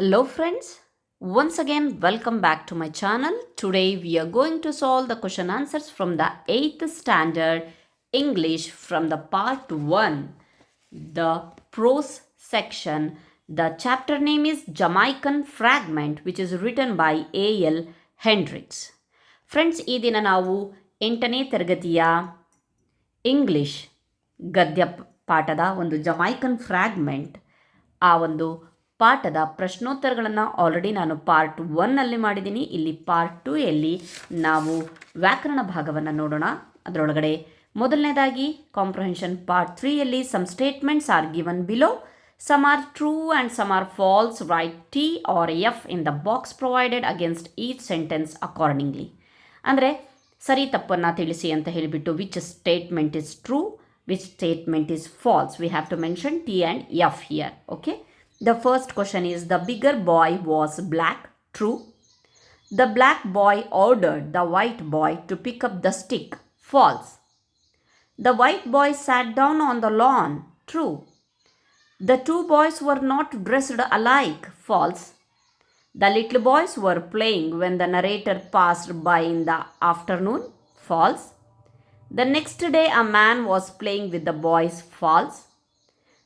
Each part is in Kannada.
Hello friends, once again welcome back to my channel. Today we are going to solve the question answers from the 8th standard English from the part 1, the prose section. The chapter name is Jamaican Fragment which is written by A.L. Hendricks. Friends ಈ ದಿನ ನಾವು ಎಂಟನೇ ತರಗತಿಯ ಇಂಗ್ಲಿಷ್ ಗದ್ಯ ಪ- ಪಾಠದ ಒಂದು ಜಮೈಕನ್ ಫ್ರ್ಯಾಗ್ಮೆಂಟ್ ಆ ಒಂದು ಪಾಠದ ಪ್ರಶ್ನೋತ್ತರಗಳನ್ನು ಆಲ್ರೆಡಿ ನಾನು ಪಾರ್ಟ್ ಒನ್ನಲ್ಲಿ ಮಾಡಿದ್ದೀನಿ. ಇಲ್ಲಿ ಪಾರ್ಟ್ ಟೂ ಎಲ್ಲಿ ನಾವು ವ್ಯಾಕರಣ ಭಾಗವನ್ನು ನೋಡೋಣ. ಅದರೊಳಗಡೆ ಮೊದಲನೇದಾಗಿ comprehension part ತ್ರೀಯಲ್ಲಿ some statements are given below some are true and some are false write T or F in the box provided against each sentence accordingly ಅಂದರೆ ಸರಿ ತಪ್ಪನ್ನು ತಿಳಿಸಿ ಅಂತ ಹೇಳಿಬಿಟ್ಟು which statement is true which statement is false we have to mention T and F here okay The first question is The bigger boy was black, true? The black boy ordered the white boy to pick up the stick, false. The white boy sat down on the lawn, true. The two boys were not dressed alike, false. The little boys were playing when the narrator passed by in the afternoon, false. The next day, a man was playing with the boys, false.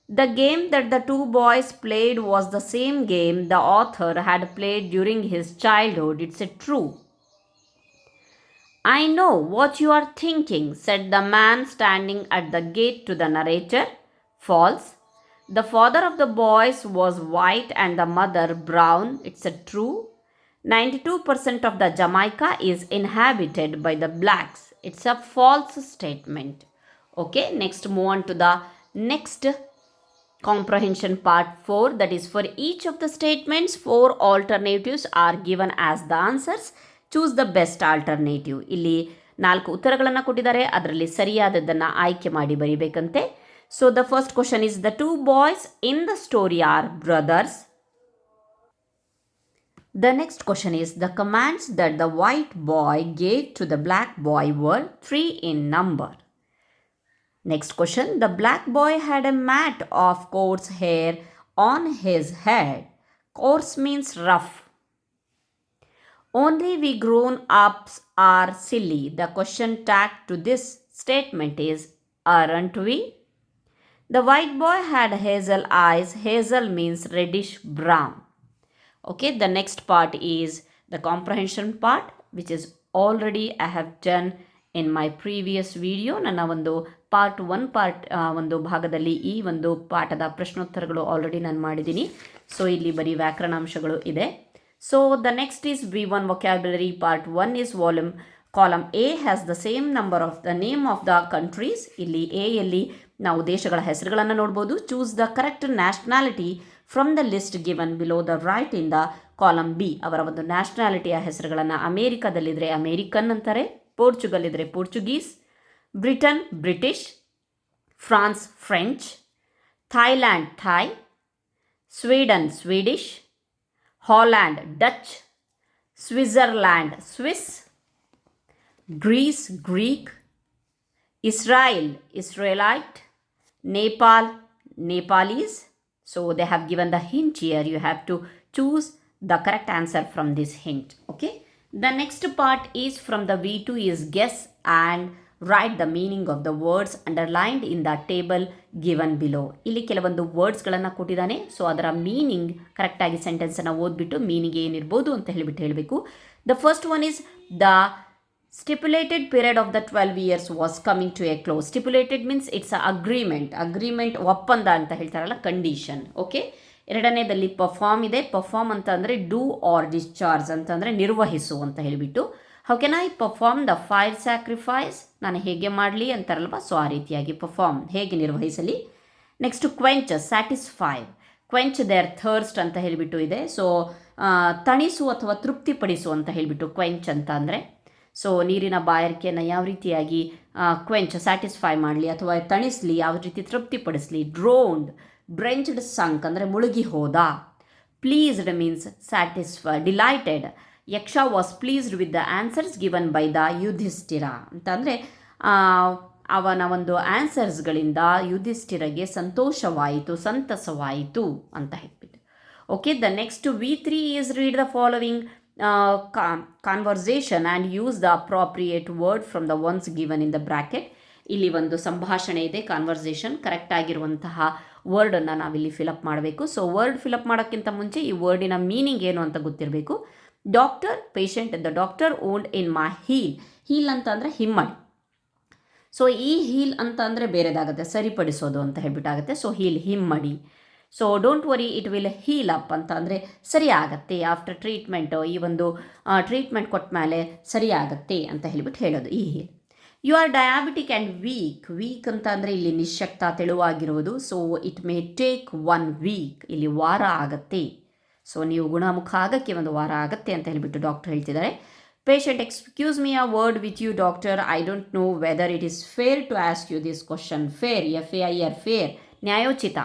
The game that the two boys played was the same game the author had played during his childhood. It's a true. I know what you are thinking, said the man standing at the gate to the narrator. False. The father of the boys was white and the mother brown. It's a true. 92% of the Jamaica is inhabited by the blacks. It's a false statement. Okay, next move on to the next comprehension part 4 that is for each of the statements four alternatives are given as the answers choose the best alternative ಇಲ್ಲಿ ನಾಲ್ಕು ಉತ್ತರಗಳನ್ನು ಕೊಟ್ಟಿದ್ದಾರೆ ಅದರಲ್ಲಿ ಸರಿಯಾದದ್ದನ್ನು ಆಯ್ಕೆ ಮಾಡಿ ಬರಿಬೇಕಂತೆ so the first question is the two boys in the story are brothers The next question is the commands that the white boy gave to the black boy were three in number. Next question The black boy had a mat of coarse hair on his head. Coarse means rough. Only we grown ups are silly. The question tagged to this statement is Aren't we? The white boy had hazel eyes. Hazel means reddish brown. Okay, the next part is the comprehension part, which is already I have done in my previous video. ನನ್ನ ಒಂದು ಪಾರ್ಟ್ ಒನ್ ಪಾರ್ಟ್ ಒಂದು ಭಾಗದಲ್ಲಿ ಈ ಒಂದು ಪಾಠದ ಪ್ರಶ್ನೋತ್ತರಗಳು ಆಲ್ರೆಡಿ ನಾನು ಮಾಡಿದ್ದೀನಿ. ಸೊ ಇಲ್ಲಿ ಬರೀ ವ್ಯಾಕರಣಾಂಶಗಳು ಇದೆ. So the next is V one vocabulary part one is volume column A has the same number of the name of the countries ಇಲ್ಲಿ ಎಯಲ್ಲಿ ಯಲ್ಲಿ ನಾವು ದೇಶಗಳ ಹೆಸರುಗಳನ್ನು ನೋಡ್ಬೋದು. Choose the correct nationality from the list given below the right in the column B ಅವರ ಒಂದು ನ್ಯಾಷನಾಲಿಟಿಯ ಹೆಸರುಗಳನ್ನು ಅಮೇರಿಕಾದಲ್ಲಿದ್ದರೆ ಅಮೇರಿಕನ್ ಅಂತಾರೆ ಪೋರ್ಚುಗಲ್ ಇದ್ದರೆ Portuguese Britain British France French Thailand Thai Sweden Swedish Holland Dutch Switzerland Swiss Greece Greek Israel, Israelite, Nepal, Nepalese. So they have given the hint here. You have to choose the correct answer from this hint. Okay. The next part is from the V2 is guess and write the meaning of the words underlined in the table given below ಇಲ್ಲಿ ಕೆಲವೊಂದು ವರ್ಡ್ಸ್ಗಳನ್ನು ಕೊಟ್ಟಿದ್ದಾನೆ. ಸೊ ಅದರ ಮೀನಿಂಗ್ ಕರೆಕ್ಟಾಗಿ ಸೆಂಟೆನ್ಸನ್ನು ಓದ್ಬಿಟ್ಟು ಮೀನಿಂಗ್ ಏನಿರ್ಬೋದು ಅಂತ ಹೇಳಿಬಿಟ್ಟು ಹೇಳಬೇಕು. The first one is the stipulated period of the twelve years was coming to a close stipulated means it's a agreement agreement ಒಪ್ಪಂದ ಅಂತ ಹೇಳ್ತಾರಲ್ಲ ಕಂಡೀಷನ್ ಓಕೆ ಎರಡನೇದಲ್ಲಿ ಪರ್ಫಾರ್ಮ್ ಇದೆ. ಪರ್ಫಾರ್ಮ್ ಅಂತ ಅಂದರೆ ಡೂ ಆರ್ ಡಿಸ್ಚಾರ್ಜ್ ಅಂತಂದರೆ ನಿರ್ವಹಿಸು ಅಂತ ಹೇಳಿಬಿಟ್ಟು. How can I perform the fire sacrifice ನಾನು ಹೇಗೆ ಮಾಡಲಿ ಅಂತಾರಲ್ವ ಸೊ ಆ ರೀತಿಯಾಗಿ ಪರ್ಫಾರ್ಮ್ ಹೇಗೆ ನಿರ್ವಹಿಸಲಿ? Next quench satisfy quench their thirst ಅಂತ ಹೇಳಿಬಿಟ್ಟು ಇದೆ. ಸೊ ತಣಿಸು ಅಥವಾ ತೃಪ್ತಿಪಡಿಸು ಅಂತ ಹೇಳಿಬಿಟ್ಟು ಕ್ವೆಂಚ್ ಅಂತ ಅಂದರೆ. ಸೊ ನೀರಿನ ಬಾಯಾರಿಕೆಯನ್ನು ಯಾವ ರೀತಿಯಾಗಿ ಕ್ವೆಂಚ್ ಸ್ಯಾಟಿಸ್ಫೈ ಮಾಡಲಿ ಅಥವಾ ತಣಿಸಲಿ, ಯಾವ ರೀತಿ ತೃಪ್ತಿಪಡಿಸಲಿ? ಡ್ರೋನ್ಡ್ ಡ್ರೆಂಚ್ಡ್ ಸಂಕ್ ಅಂದರೆ ಮುಳುಗಿ ಹೋದ. Pleased means satisfy delighted Yaksha was pleased with the answers given by the Yudhishthira ಅಂತಂದರೆ ಅವನ ಒಂದು ಆನ್ಸರ್ಸ್ಗಳಿಂದ ಯುಧಿಷ್ಠಿರಗೆ ಸಂತೋಷವಾಯಿತು ಸಂತಸವಾಯಿತು ಅಂತ ಹೇಳ್ಬಿಟ್ಟು. The next V3 is read the following uh, con- conversation and use the appropriate word from the ones given in the bracket. ಇಲ್ಲಿ ಒಂದು ಸಂಭಾಷಣೆ ಇದೆ ಕಾನ್ವರ್ಸೇಷನ್ ಕರೆಕ್ಟ್ ಆಗಿರುವಂತಹ ವರ್ಡನ್ನು ನಾವಿಲ್ಲಿ ಫಿಲಪ್ ಮಾಡಬೇಕು. ಸೊ ವರ್ಡ್ ಫಿಲಪ್ ಮಾಡೋಕ್ಕಿಂತ ಮುಂಚೆ ಈ ವರ್ಡಿನ ಮೀನಿಂಗ್ ಏನು ಅಂತ ಗೊತ್ತಿರಬೇಕು. Doctor patient the doctor old in my heel heel ಅಂತಂದರೆ ಹಿಮ್ಮಡಿ ಸೊ ಈ ಹೀಲ್ ಅಂತ ಅಂದರೆ ಬೇರೆದಾಗುತ್ತೆ, ಸರಿಪಡಿಸೋದು ಅಂತ ಹೇಳ್ಬಿಟ್ಟಾಗುತ್ತೆ. So heel ಹಿಮ್ಮಡಿ. So don't worry it will heal up ಅಂತ ಅಂದರೆ ಸರಿ ಆಗತ್ತೆ ಆಫ್ಟರ್ ಟ್ರೀಟ್ಮೆಂಟು ಈ ಒಂದು ಟ್ರೀಟ್ಮೆಂಟ್ ಕೊಟ್ಟ ಮೇಲೆ ಸರಿ ಆಗತ್ತೆ ಅಂತ ಹೇಳ್ಬಿಟ್ಟು ಹೇಳೋದು ಈ heel you are diabetic and weak weak ಅಂತ ಅಂದರೆ ಇಲ್ಲಿ ನಿಶಕ್ತ ತೆಳುವಾಗಿರುವುದು. So it may take one week ಇಲ್ಲಿ ವಾರ ಆಗತ್ತೆ. ಸೊ ನೀವು ಗುಣಮುಖ ಆಗೋಕ್ಕೆ ಒಂದು ವಾರ ಆಗುತ್ತೆ ಅಂತ ಹೇಳಿಬಿಟ್ಟು ಡಾಕ್ಟರ್ ಹೇಳ್ತಿದ್ದಾರೆ. Patient excuse me a word with you doctor I don't know whether it is fair to ask you this question fair F A I R fair ನ್ಯಾಯೋಚಿತ.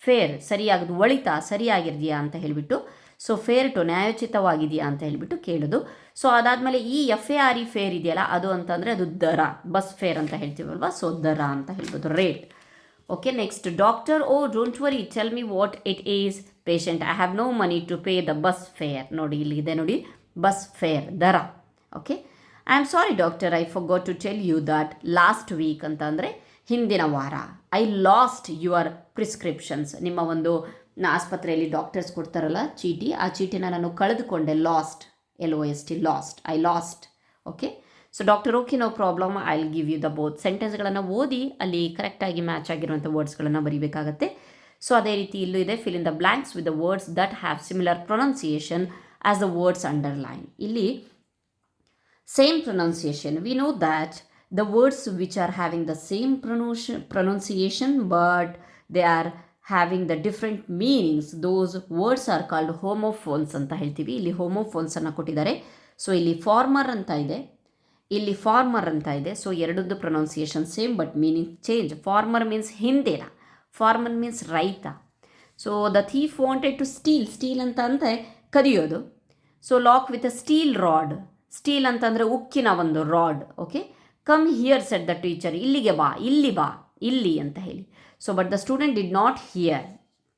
ಫೇರ್ ಸರಿಯಾಗದು. ಒಳಿತ ಸರಿಯಾಗಿದೆಯಾ ಅಂತ ಹೇಳಿಬಿಟ್ಟು ಸೊ ಫೇರ್ ಟು ನ್ಯಾಯೋಚಿತವಾಗಿದೆಯಾ? ಅಂತ ಹೇಳಿಬಿಟ್ಟು ಕೇಳೋದು. ಸೊ ಅದಾದಮೇಲೆ ಈ F A R E fare ಇದೆಯಲ್ಲ, ಅದು ಅಂತಂದರೆ ಅದು ದರ ಬಸ್ ಫೇರ್ ಅಂತ ಹೇಳ್ತೀವಲ್ವ? ಸೊ ದರ ಅಂತ ಹೇಳ್ಬೋದು rate okay next doctor oh don't worry tell me what it is patient I have no money to pay the bus fare ನೋಡಿ, ಇಲ್ಲಿ ಇದೆ ನೋಡಿ ಬಸ್ ಫೇರ್ ದರ. Okay I am sorry doctor I forgot to tell you that last week ಅಂತ ಅಂದರೆ ಹಿಂದಿನ ವಾರ. ಐ ಲಾಸ್ಟ್ ಯುವರ್ ಪ್ರಿಸ್ಕ್ರಿಪ್ಷನ್ಸ್ ನಿಮ್ಮ ಒಂದು ಆಸ್ಪತ್ರೆಯಲ್ಲಿ ಡಾಕ್ಟರ್ಸ್ ಕೊಡ್ತಾರಲ್ಲ ಚೀಟಿ, ಆ ಚೀಟಿನ ನಾನು ಕಳೆದುಕೊಂಡೆ lost L O S T lost I lost okay so doctor okay no problem I will give you the both ಸೆಂಟೆನ್ಸ್ಗಳನ್ನು ಓದಿ, ಅಲ್ಲಿ ಕರೆಕ್ಟಾಗಿ ಮ್ಯಾಚ್ ಆಗಿರುವಂಥ ವರ್ಡ್ಸ್ಗಳನ್ನು ಬರೀಬೇಕಾಗತ್ತೆ. ಸೊ ಅದೇ ರೀತಿ ಇಲ್ಲೂ ಇದೆ fill in the blanks with the words that have similar pronunciation as the words underline ಇಲ್ಲಿ same pronunciation we know that the words which are having the same pronunciation pronunciation but they are having the different meanings those words are called homophones ಅಂತ ಹೇಳ್ತೀವಿ. ಇಲ್ಲಿ ಹೋಮೋಫೋನ್ಸ್ ಅನ್ನು ಕೊಟ್ಟಿದ್ದಾರೆ. ಸೊ ಇಲ್ಲಿ ಫಾರ್ಮರ್ ಅಂತ ಇದೆ. ಇಲ್ಲಿ ಫಾರ್ಮರ್ ಅಂತ ಇದೆ. So ಎರಡದ್ದು pronunciation same but meaning change former means ಹಿಂದೇನ. Former means ರೈತ. So the thief wanted to steal steal ಅಂತ ಅಂದರೆ ಕದಿಯೋದು. So lock with a steel rod steel ಅಂತಂದರೆ ಉಕ್ಕಿನ ಒಂದು rod okay come here said the teacher ಇಲ್ಲಿಗೆ ಬಾ, ಇಲ್ಲಿ ಬಾ, ಇಲ್ಲಿ ಅಂತ ಹೇಳಿ. So but the student did not hear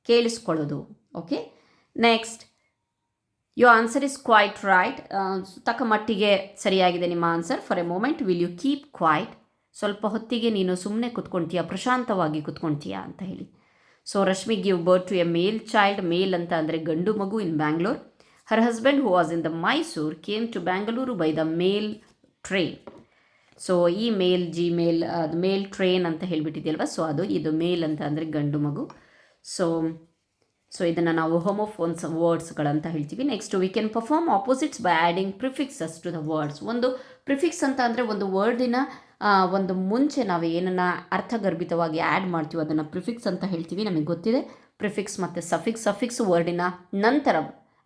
ಕೇಳಿಸ್ಕೊಳ್ಳೋದು okay next you answer is quite right ತಕ್ಕ ಮಟ್ಟಿಗೆ ಸರಿಯಾಗಿದೆ ನಿಮ್ಮ answer for a moment will you keep quiet ಸ್ವಲ್ಪ ಹೊತ್ತಿಗೆ ನೀನು ಸುಮ್ಮನೆ ಕುತ್ಕೊಳ್ತೀಯ ಪ್ರಶಾಂತವಾಗಿ ಕುತ್ಕೊಳ್ತೀಯ ಅಂತ ಹೇಳಿ. So Rashmi give birth to a male child male ಅಂತ ಅಂದರೆ ಗಂಡು ಮಗು in Bangalore her husband who was in the Mysore came to Bangalore by the mail train so ಈ ಮೇಲ್ ಜಿ ಮೇಲ್ ಅದು ಮೇಲ್ ಟ್ರೈನ್ ಅಂತ ಹೇಳಿಬಿಟ್ಟಿದೆಯಲ್ವ? ಸೊ ಅದು ಇದು ಮೇಲ್ ಅಂತ ಅಂದರೆ ಗಂಡು ಮಗು. ಸೊ ಸೊ ಇದನ್ನು ನಾವು ಹೋಮೋಫೋನ್ಸ್ ವರ್ಡ್ಸ್ಗಳಂತ ಹೇಳ್ತೀವಿ. Next we can perform opposites by adding prefixes to the words ಒಂದು ಪ್ರಿಫಿಕ್ಸ್ ಅಂತ ಅಂದರೆ ಒಂದು ವರ್ಡಿನ ಒಂದು ಮುಂಚೆ ನಾವು ಏನನ್ನು ಅರ್ಥಗರ್ಭಿತವಾಗಿ ಆ್ಯಡ್ ಮಾಡ್ತೀವಿ ಅದನ್ನು ಪ್ರಿಫಿಕ್ಸ್ ಅಂತ ಹೇಳ್ತೀವಿ, ನಮಗೆ ಗೊತ್ತಿದೆ. ಪ್ರಿಫಿಕ್ಸ್ ಮತ್ತು ಸಫಿಕ್ಸ್ ಸಫಿಕ್ಸ್ ವರ್ಡಿನ ನಂತರ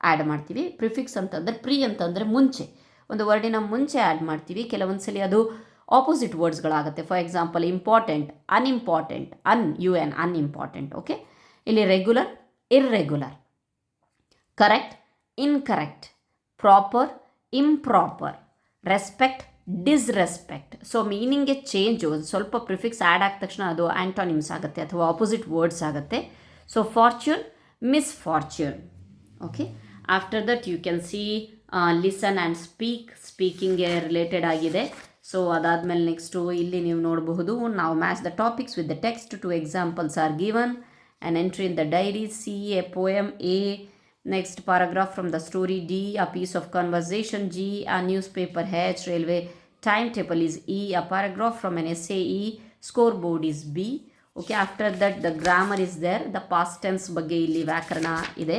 ಆ್ಯಡ್ ಮಾಡ್ತೀವಿ. ಪ್ರಿಫಿಕ್ಸ್ ಅಂತಂದರೆ ಪ್ರಿ ಅಂತಂದರೆ ಮುಂಚೆ. ಒಂದು ವರ್ಡಿನ ಮುಂಚೆ ಆ್ಯಡ್ ಮಾಡ್ತೀವಿ. ಕೆಲವೊಂದು ಸಲ ಅದು opposite ವರ್ಡ್ಸ್ಗಳಾಗುತ್ತೆ for example important unimportant un U N unimportant okay ಇಲ್ಲಿ regular irregular correct incorrect proper improper respect disrespect so ಮೀನಿಂಗ್ಗೆ change ಒಂದು ಸ್ವಲ್ಪ ಪ್ರಿಫಿಕ್ಸ್ ಆ್ಯಡ್ ಆದ ತಕ್ಷಣ ಅದು ಆ್ಯಂಟೋನಿಮ್ಸ್ ಆಗುತ್ತೆ ಅಥವಾ ಆಪೋಸಿಟ್ ವರ್ಡ್ಸ್ ಆಗುತ್ತೆ. So fortune misfortune okay after that you can see listen and speak ಸ್ಪೀಕಿಂಗ್ಗೆ related ಆಗಿದೆ. ಸೊ ಅದಾದಮೇಲೆ ನೆಕ್ಸ್ಟು ಇಲ್ಲಿ ನೀವು ನೋಡಬಹುದು. ನಾವು match the topics with the text two examples are given and entry in the diary C a poem A next paragraph from the story D a piece of conversation G a newspaper H H, time table E, E a paragraph from N S A E score board is B okay after that the grammar is there the past tense ಬಗ್ಗೆ ಇಲ್ಲಿ ವ್ಯಾಕರಣ ಇದೆ.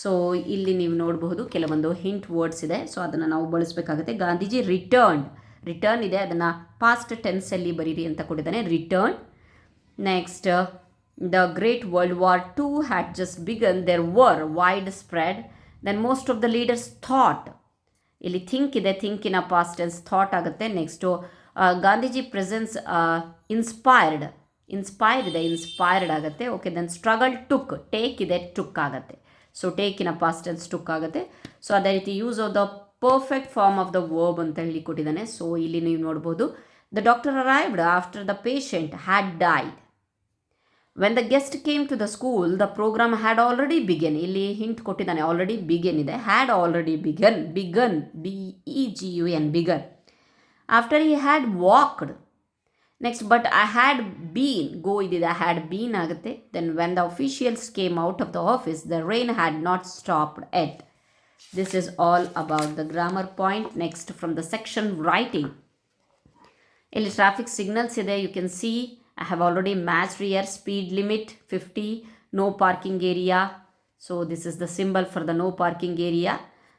ಸೊ ಇಲ್ಲಿ ನೀವು ನೋಡಬಹುದು ಕೆಲವೊಂದು ಹಿಂಟ್ ವರ್ಡ್ಸ್ ಇದೆ. ಸೊ ಅದನ್ನು ನಾವು ಬಳಸಬೇಕಾಗುತ್ತೆ. ಗಾಂಧೀಜಿ ರಿಟರ್ನ್ ರಿಟರ್ನ್ ಇದೆ. ಅದನ್ನು ಪಾಸ್ಟ್ ಟೆಂತ್ ಎಲ್ಲಿ ಬರೀರಿ ಅಂತ ಕೊಟ್ಟಿದ್ದಾನೆ. Return next the great world war two had just begun their war wide spread then most of the leaders thought ಇಲ್ಲಿ ಥಿಂಕ್ ಇದೆ think in a past tense thought ಆಗುತ್ತೆ next Gandhiji presence inspired inspired ಇದೆ ಇನ್ಸ್ಪೈರ್ಡ್ ಆಗುತ್ತೆ. Okay then struggle took take ಇದೆ ಟುಕ್ ಆಗುತ್ತೆ. So take in a past tense took ಆಗುತ್ತೆ. ಸೊ ಅದೇ ರೀತಿ use of the perfect form of the verb ಅಂತ ಹೇಳಿ ಕೊಟ್ಟಿದ್ದಾನೆ ಸೊ ಇಲ್ಲಿ ನೀವು ನೋಡ್ಬೋದು the doctor arrived after the patient had died when the guest came to the school the programme had already begun ಇಲ್ಲಿ ಹಿಂಟ್ ಕೊಟ್ಟಿದ್ದಾನೆ ಆಲ್ರೆಡಿ ಬಿಗನ್ ಇದೆ. Had already begun begun B E G U N begun after he had walked next but I had been go ಇದಿದೆ ಐ ಹ್ಯಾಡ್ ಬೀನ್ ಆಗುತ್ತೆ. Then when the officials came out of the office the rain had not stopped at this is all about the grammar point next from the section writing ಇಲ್ಲಿ ಟ್ರಾಫಿಕ್ ಸಿಗ್ನಲ್ಸ್ ಇದೆ. You can see I have already match rear speed limit fifty no parking area so this is the symbol for the no parking area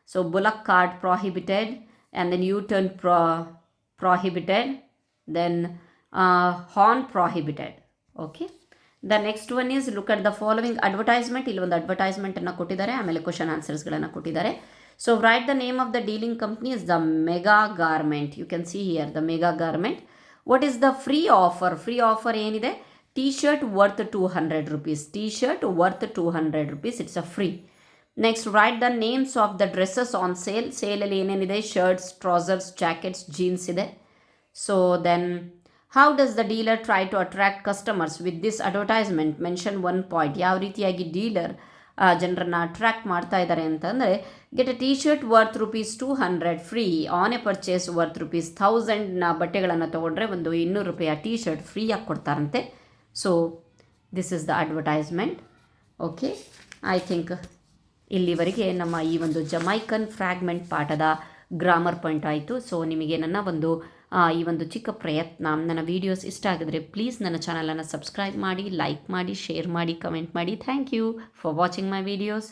so bullock cart prohibited and then u-turn pro prohibited. Then uh, horn prohibited. Okay. The next one is look at the following advertisement ಇಲ್ಲಿ ಒಂದು ಅಡ್ವರ್ಟೈಸ್ಮೆಂಟನ್ನು ಕೊಟ್ಟಿದ್ದಾರೆ ಆಮೇಲೆ ಕ್ವಶನ್ ಆನ್ಸರ್ಸ್ಗಳನ್ನು ಕೊಟ್ಟಿದ್ದಾರೆ. So write the name of the dealing company is the mega garment you can see here the mega garment what is the free offer free offer ಏನಿದೆ? T shirt worth two hundred rupees T shirt worth two hundred rupees it's a free next write the names of the dresses on sale ಸೇಲಲ್ಲಿ ಏನೇನಿದೆ? ಶರ್ಟ್ಸ್ ಟ್ರೌಸರ್ಸ್ ಜಾಕೆಟ್ಸ್ ಜೀನ್ಸ್ ಇದೆ. So then how does the dealer try to attract customers with this advertisement mention one point ಯಾವ ರೀತಿಯಾಗಿ ಡೀಲರ್ ಜನರನ್ನು ಅಟ್ರ್ಯಾಕ್ಟ್ ಮಾಡ್ತಾ ಇದ್ದಾರೆ ಅಂತಂದರೆ get a T shirt worth rupees two hundred free on a purchase worth rupees ಥೌಸಂಡ್ನ ಬಟ್ಟೆಗಳನ್ನು ತೊಗೊಂಡ್ರೆ ಒಂದು ಇನ್ನೂರು ರೂಪಾಯಿ ಟಿ ಶರ್ಟ್ ಫ್ರೀಯಾಗಿ ಕೊಡ್ತಾರಂತೆ. So this is the advertisement okay I think ಇಲ್ಲಿವರೆಗೆ ನಮ್ಮ ಈ ಒಂದು ಜಮೈಕನ್ ಫ್ರ್ಯಾಗ್ಮೆಂಟ್ ಪಾಠದ ಗ್ರಾಮರ್ ಪಾಯಿಂಟ್ ಆಯಿತು. ಸೊ ನಿಮಗೆ ನನ್ನ ಒಂದು ಈ ಒಂದು ಚಿಕ್ಕ ಪ್ರಯತ್ನ. ನನ್ನ ವೀಡಿಯೋಸ್ ಇಷ್ಟ ಆಗಿದ್ರೆ ಪ್ಲೀಸ್ ನನ್ನ ಚಾನಲನ್ನು ಸಬ್ಸ್ಕ್ರೈಬ್ ಮಾಡಿ ಲೈಕ್ ಮಾಡಿ ಶೇರ್ ಮಾಡಿ ಕಮೆಂಟ್ ಮಾಡಿ. Thank you for watching my videos